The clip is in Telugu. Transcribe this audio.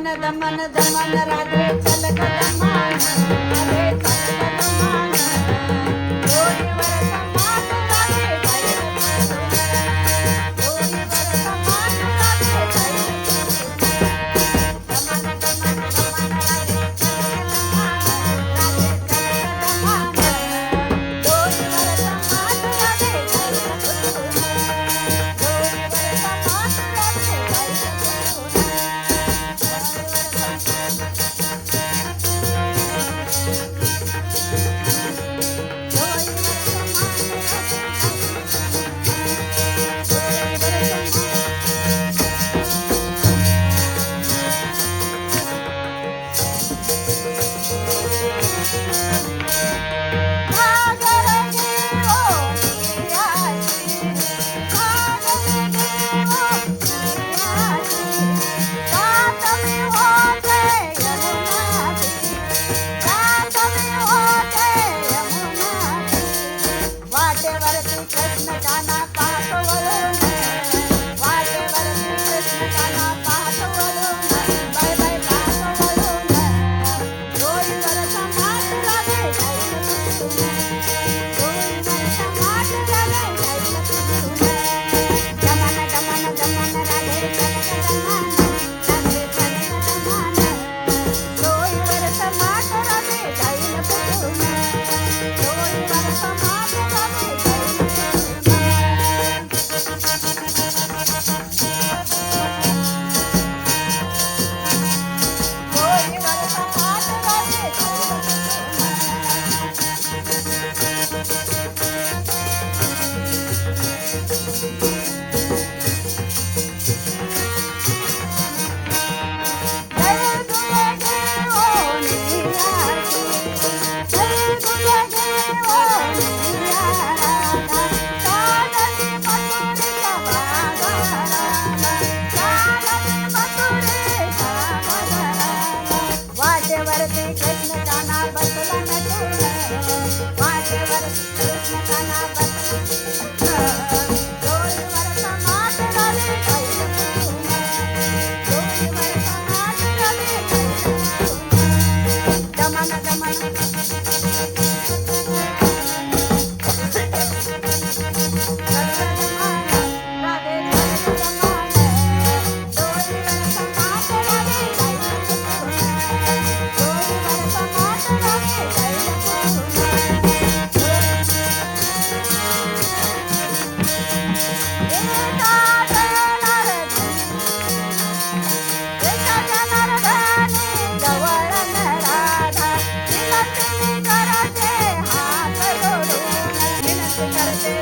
దమన దమన దమన రాధే చలక దమన రాధే చలక దమన करके कृष्ण जाना पाप रत्न दाना बसला Gotta